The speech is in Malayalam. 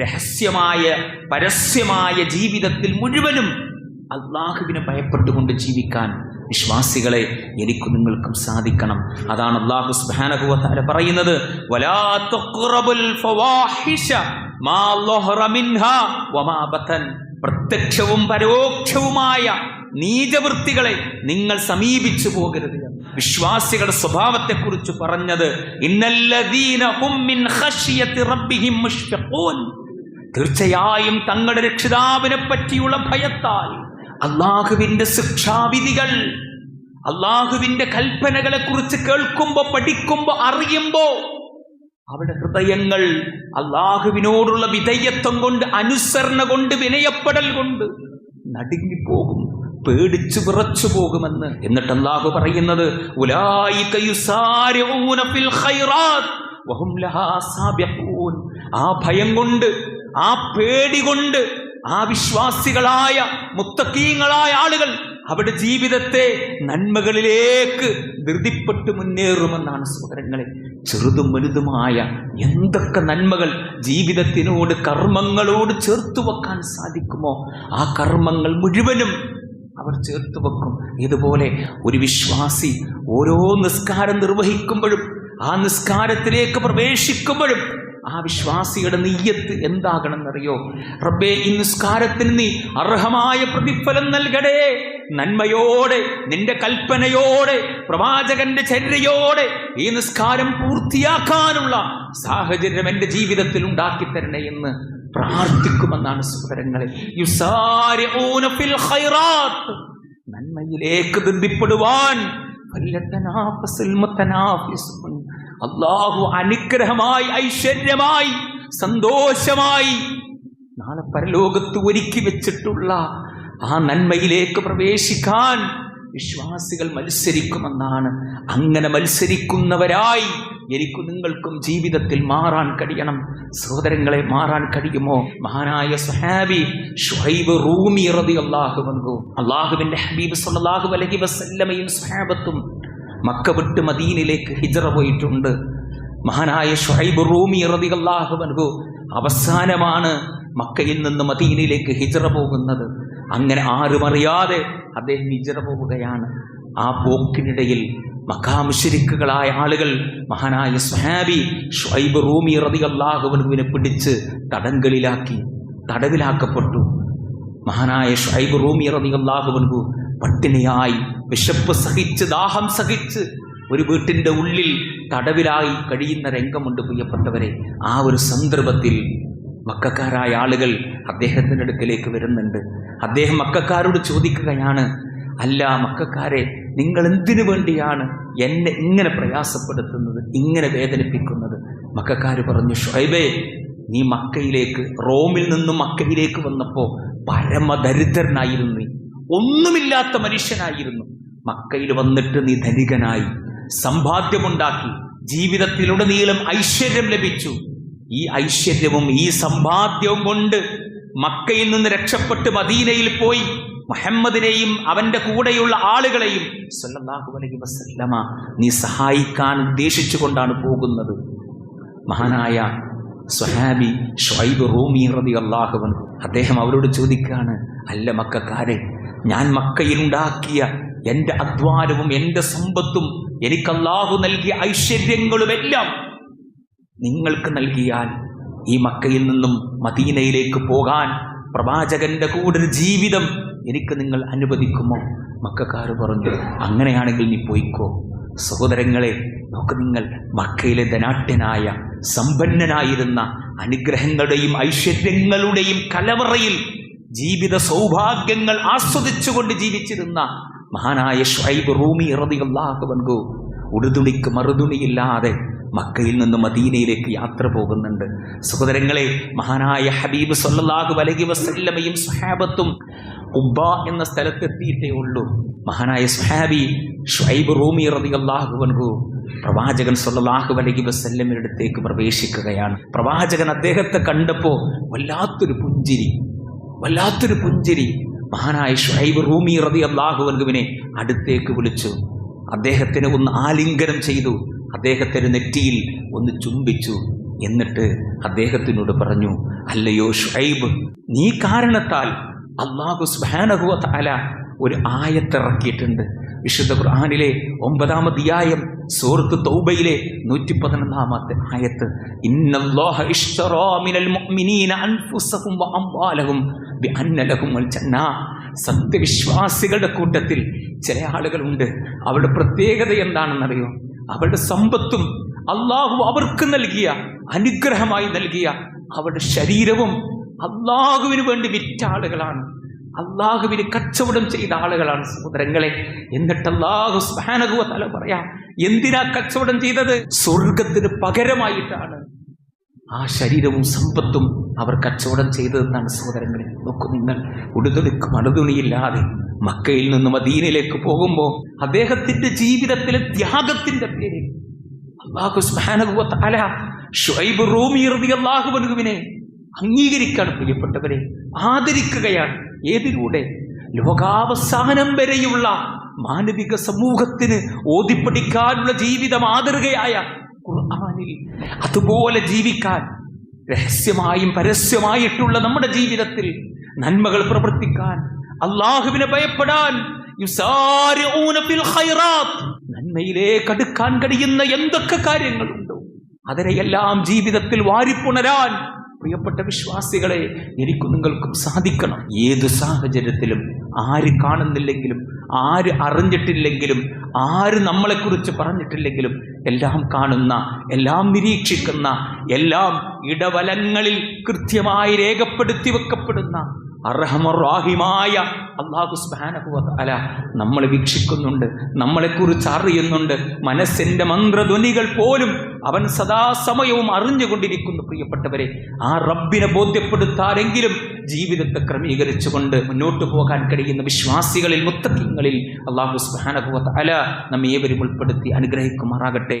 രഹസ്യമായ പരസ്യമായ ജീവിതത്തിൽ മുഴുവനും അള്ളാഹുവിനെ ഭയപ്പെട്ടുകൊണ്ട് ജീവിക്കാൻ വിശ്വാസികളെ എനിക്കും നിങ്ങൾക്കും സാധിക്കണം. അതാണ് അള്ളാഹു സുബാനഹുവല പറയുന്നത് പ്രത്യക്ഷവും പരോക്ഷവുമായ നീചവൃത്തികളെ നിങ്ങൾ സമീപിച്ചു പോകരുത് വിശ്വാസികളുടെ സ്വഭാവത്തെക്കുറിച്ച് പറഞ്ഞത് തീർച്ചയായും തങ്ങളുടെ രക്ഷിതാവിനെ പറ്റിയുള്ള ഭയത്താൽ അള്ളാഹുവിന്റെ ശിക്ഷാവിധികൾ അള്ളാഹുവിന്റെ കൽപ്പനകളെ കുറിച്ച് കേൾക്കുമ്പോ പഠിക്കുമ്പോ അറിയുമ്പോ അവിടെ ഹൃദയങ്ങൾ അള്ളാഹുവിനോടുള്ള വിധേയത്വം കൊണ്ട് അനുസരണ കൊണ്ട് വിനയപ്പെടൽ കൊണ്ട് നടുങ്ങിപ്പോകും. പേടിച്ചു വിറച്ചു പോകുമെന്ന് എന്നിട്ട് അള്ളാഹു പറയുന്നത് ആ ഭയം കൊണ്ട് ആ പേടി കൊണ്ട് ആ വിശ്വാസികളായ മുത്തക്കീങ്ങളായ ആളുകൾ അവരുടെ ജീവിതത്തെ നന്മകളിലേക്ക് ധൃതിപ്പെട്ട് മുന്നേറുമെന്നാണ് സഹോദരങ്ങളെ. ചെറുതും വലുതുമായ എന്തൊക്കെ നന്മകൾ ജീവിതത്തിനോട് കർമ്മങ്ങളോട് ചേർത്തു വെക്കാൻ സാധിക്കുമോ? ആ കർമ്മങ്ങൾ മുഴുവനും അവർ ചേർത്ത് വെക്കും. ഇതുപോലെ ഒരു വിശ്വാസി ഓരോ നിസ്കാരം നിർവഹിക്കുമ്പോഴും ആ നിസ്കാരത്തിലേക്ക് പ്രവേശിക്കുമ്പോഴും ആ വിശ്വാസിയുടെ നെയ്യത്ത് എന്താകണമെന്നറിയോ? റബ്ബേ ഈ നിസ്കാരത്തിന് നീ അർഹമായ പ്രതിഫലം നൽകടേ നന്മയോടെ നിന്റെ കൽപ്പനയോടെ പ്രവാചകന്റെ ചര്യയോടെ ഈ നിസ്കാരം പൂർത്തിയാക്കാനുള്ള സാഹചര്യം എന്റെ ജീവിതത്തിൽ ഉണ്ടാക്കി തരണേ എന്ന് പ്രാർത്ഥിക്കുമെന്നാണ് ഖൈറാത്ത്. നന്മയിലേക്ക് ബന്ധിപ്പെടുവാൻ. അള്ളാഹു അനുഗ്രഹമായി ഐശ്വര്യമായി സന്തോഷമായി നാളെ പരലോകത്ത് ഒരുക്കി വെച്ചിട്ടുള്ള ആ നന്മയിലേക്ക് പ്രവേശിക്കാൻ വിശ്വാസികൾ മത്സരിക്കുമെന്നാണ്. അങ്ങനെ മത്സരിക്കുന്നവരായി എനിക്ക് നിങ്ങൾക്കും ജീവിതത്തിൽ മാറാൻ കഴിയണം. സഹോദരങ്ങളെ മാറാൻ കഴിയുമോ? മഹാനായ സുഹാബി ഷുഹൈബ് റൂമി റതി അള്ളാഹു വന്നു അള്ളാഹുവിന്റെ ഹബീബ് സല്ലാഹു അലഹി വസല്ലമയും സുഹാബത്തും മക്ക വിട്ട് മദീനിലേക്ക് ഹിജറ പോയിട്ടുണ്ട്. മഹാനായ ഷുഹൈബ് റൂമി റതി അള്ളാഹു വന്നു അവസാനമാണ് മക്കയിൽ നിന്ന് മദീനിലേക്ക് ഹിജറ പോകുന്നത്. അങ്ങനെ ആരുമറിയാതെ അദ്ദേഹം ഹിജറ പോവുകയാണ്. ആ പോക്കിനിടയിൽ മക്കാമുശരിക്കുകളായ ആളുകൾ മഹാനായ സ്വഹാബി ഷൈബ് റൂമി റതി അള്ളാഹുവിനെ പിടിച്ച് തടങ്കലിലാക്കി തടവിലാക്കപ്പെട്ടു. മഹാനായ ഷൈബ് റൂമി റതി അള്ളാഹുവൻകു പട്ടിണിയായി വിശപ്പ് സഹിച്ച് ദാഹം സഹിച്ച് ഒരു വീട്ടിന്റെ ഉള്ളിൽ തടവിലായി കഴിയുന്ന രംഗമുണ്ട് പ്രിയപ്പെട്ടവരെ. ആ ഒരു സന്ദർഭത്തിൽ മക്കാരായ ആളുകൾ അദ്ദേഹത്തിന്റെ അടുക്കലേക്ക് വരുന്നുണ്ട്. അദ്ദേഹം മക്കാരോട് ചോദിക്കുകയാണ് അല്ല മക്കാരെ നിങ്ങൾ എന്തിനു വേണ്ടിയാണ് എന്നെ ഇങ്ങനെ പ്രയാസപ്പെടുത്തുന്നത് ഇങ്ങനെ വേദനിപ്പിക്കുന്നത്? മക്കാര് പറഞ്ഞു ഷുഹൈബേ നീ മക്കയിലേക്ക് റോമിൽ നിന്നും മക്കയിലേക്ക് വന്നപ്പോൾ പരമദരിദ്രനായിരുന്നു നീ. ഒന്നുമില്ലാത്ത മനുഷ്യനായിരുന്നു. മക്കയിൽ വന്നിട്ട് നീ ധനികനായി സമ്പാദ്യമുണ്ടാക്കി ജീവിതത്തിലുടനീളം ഐശ്വര്യം ലഭിച്ചു. ഈ ഐശ്വര്യവും ഈ സമ്പാദ്യവും കൊണ്ട് മക്കയിൽ നിന്ന് രക്ഷപ്പെട്ട് മദീനയിൽ പോയി. മുഹമ്മദിനെയും അവന്റെ കൂടെയുള്ള ആളുകളെയും സല്ലല്ലാഹു അലൈഹി വസല്ലമ നീ സഹായിക്കാൻ ഉദ്ദേശിച്ചുകൊണ്ടാണ് പോകുന്നത്. മഹാനായ സ്വഹാബി ഷൈബ് റൂമി റതി അള്ളാഹുവൻ അദ്ദേഹം അവരോട് ചോദിക്കുകയാണ് അല്ല മക്കാരെ ഞാൻ മക്കയിലുണ്ടാക്കിയ എന്റെ അധ്വാനവും എന്റെ സമ്പത്തും എനിക്ക് അള്ളാഹു നൽകിയ ഐശ്വര്യങ്ങളുമെല്ലാം നിങ്ങൾക്ക് നൽകിയാൽ ഈ മക്കയിൽ നിന്നും മദീനയിലേക്ക് പോകാൻ പ്രവാചകന്റെ കൂടെ ജീവിതം എനിക്ക് നിങ്ങൾ അനുവദിക്കുമോ? മക്കാർ പറഞ്ഞു അങ്ങനെയാണെങ്കിൽ നീ പോയിക്കോ. സഹോദരങ്ങളെ നോക്ക് നിങ്ങൾ മക്കയിലെ ധനാട്യനായ സമ്പന്നനായിരുന്ന അനുഗ്രഹങ്ങളുടെയും ഐശ്വര്യങ്ങളുടെയും കലവറയിൽ ജീവിത സൗഭാഗ്യങ്ങൾ ആസ്വദിച്ചുകൊണ്ട് ജീവിച്ചിരുന്ന മഹാനായ ഷൈബ് റൂമി ഇറതിയല്ലാഹുവൻകു ഉടുതുണിക്ക് മറുതുണിയില്ലാതെ മക്കയിൽ നിന്ന് മദീനയിലേക്ക് യാത്ര പോകുന്നുണ്ട്. സഹോദരങ്ങളെ മഹാനായ ഹബീബ് സല്ലാഹു വലകി വസല്ലമയും സ്വഹാബത്തും ഉബ്ബ എന്ന സ്ഥലത്തെത്തിയിട്ടേ ഉള്ളൂ. മഹാനായ സ്വഹാബി ഷൈബ് റൂമി റതി അൻഹു പ്രവാചകൻ സല്ലല്ലാഹു അലൈഹി വസല്ലമയുടെ അടുത്തേക്ക് പ്രവേശിക്കുകയാണ്. പ്രവാചകൻ അദ്ദേഹത്തെ കണ്ടപ്പോൾ വല്ലാത്തൊരു പുഞ്ചിരി വല്ലാത്തൊരു പുഞ്ചിരി. മഹാനായ ഷൈബ് റൂമി റതി അള്ളാഹു അൻഹുവിനെ അടുത്തേക്ക് വിളിച്ചു. അദ്ദേഹത്തിന് ഒന്ന് ആലിംഗനം ചെയ്തു. അദ്ദേഹത്തിന്റെ നെറ്റിയിൽ ഒന്ന് ചുംബിച്ചു. എന്നിട്ട് അദ്ദേഹത്തിനോട് പറഞ്ഞു അല്ലയോ ഷൈബ് നീ കാരണത്താൽ അള്ളാഹു സുബാനഹുവ താല ഒരു ആയത്തിറക്കിയിട്ടുണ്ട്. വിശുദ്ധ ഖുർആാനിലെ ഒമ്പതാം അധ്യായം സൂറത്ത് തൗബയിലെ നൂറ്റി പതിനൊന്നാമത്തെ ആയത്ത് സത്യവിശ്വാസികളുടെ കൂട്ടത്തിൽ ചില ആളുകളുണ്ട്. അവരുടെ പ്രത്യേകത എന്താണെന്നറിയോ? അവരുടെ സമ്പത്തും അള്ളാഹു അവർക്ക് നൽകിയ അനുഗ്രഹമായി നൽകിയ അവരുടെ ശരീരവും അള്ളാഹുവിന് വേണ്ടി വിറ്റ ആളുകളാണ്. അള്ളാഹുവിന് കച്ചവടം ചെയ്ത ആളുകളാണ് സഹോദരങ്ങളെ. എന്നിട്ട് അള്ളാഹു സ്മാനകുവ തല പറയാം എന്തിനാ കച്ചവടം ചെയ്തത്? സ്വർഗത്തിന് പകരമായിട്ടാണ് ആ ശരീരവും സമ്പത്തും അവർ കച്ചവടം ചെയ്തതെന്നാണ് സഹോദരങ്ങളെ. നോക്കൂ നിങ്ങൾ ഉടുതുണിക്ക് അടുതുണിയില്ലാതെ മക്കയിൽ നിന്ന് മദീനയിലേക്ക് പോകുമ്പോൾ അദ്ദേഹത്തിന്റെ ജീവിതത്തിലെ ത്യാഗത്തിന്റെ പേരിൽ അള്ളാഹു സ്മാനകുവ തല ഷൈബ് റൂമി അള്ളാഹുബനുവിനെ അംഗീകരിക്കാണ് പ്രിയപ്പെട്ടവരെ. ആദരിക്കുകയാണ്. ഏതിലൂടെ? ലോകാവസാനം വരെയുള്ള മാനവിക സമൂഹത്തിന് ഓതിപ്പടിക്കാനുള്ള ജീവിത മാതൃകയായ ഖുർആനിൽ. അതുപോലെ ജീവിക്കാൻ രഹസ്യമായും പരസ്യമായിട്ടുള്ള നമ്മുടെ ജീവിതത്തിൽ നന്മകൾ പ്രവർത്തിക്കാൻ അള്ളാഹുവിനെ ഭയപ്പെടാൻ. നന്മയിലേക്ക് അടുക്കാൻ കഴിയുന്ന എന്തൊക്കെ കാര്യങ്ങളുണ്ടോ? അതിനെയെല്ലാം ജീവിതത്തിൽ വാരിപ്പുണരാൻ പ്രിയപ്പെട്ട വിശ്വാസികളെ എനിക്കും നിങ്ങൾക്കും സാധിക്കണം. ഏത് സാഹചര്യത്തിലും ആര് കാണുന്നില്ലെങ്കിലും ആര് അറിഞ്ഞിട്ടില്ലെങ്കിലും ആര് നമ്മളെക്കുറിച്ച് പറഞ്ഞിട്ടില്ലെങ്കിലും എല്ലാം കാണുന്ന എല്ലാം നിരീക്ഷിക്കുന്ന എല്ലാം ഇടവലങ്ങളിൽ കൃത്യമായി രേഖപ്പെടുത്തി വെക്കപ്പെടുന്ന അർഹമറാഹിമായ അള്ളാഹു സ്ബാനഹുവല നമ്മളെ വീക്ഷിക്കുന്നുണ്ട് നമ്മളെക്കുറിച്ച് അറിയുന്നുണ്ട്. മനസ്സിന്റെ മന്ത്രധ്വനികൾ പോലും അവൻ സദാസമയവും അറിഞ്ഞുകൊണ്ടിരിക്കുന്നു പ്രിയപ്പെട്ടവരെ. ആ റബ്ബിനെ ബോധ്യപ്പെടുത്താരെങ്കിലും ജീവിതത്തെ ക്രമീകരിച്ചുകൊണ്ട് മുന്നോട്ട് പോകാൻ കഴിയുന്ന വിശ്വാസികളിൽ മുത്തക്കിങ്ങളിൽ അള്ളാഹു സ്ബാനഹുവല നമ്മെ ഏവരും ഉൾപ്പെടുത്തി അനുഗ്രഹിക്കുമാറാകട്ടെ.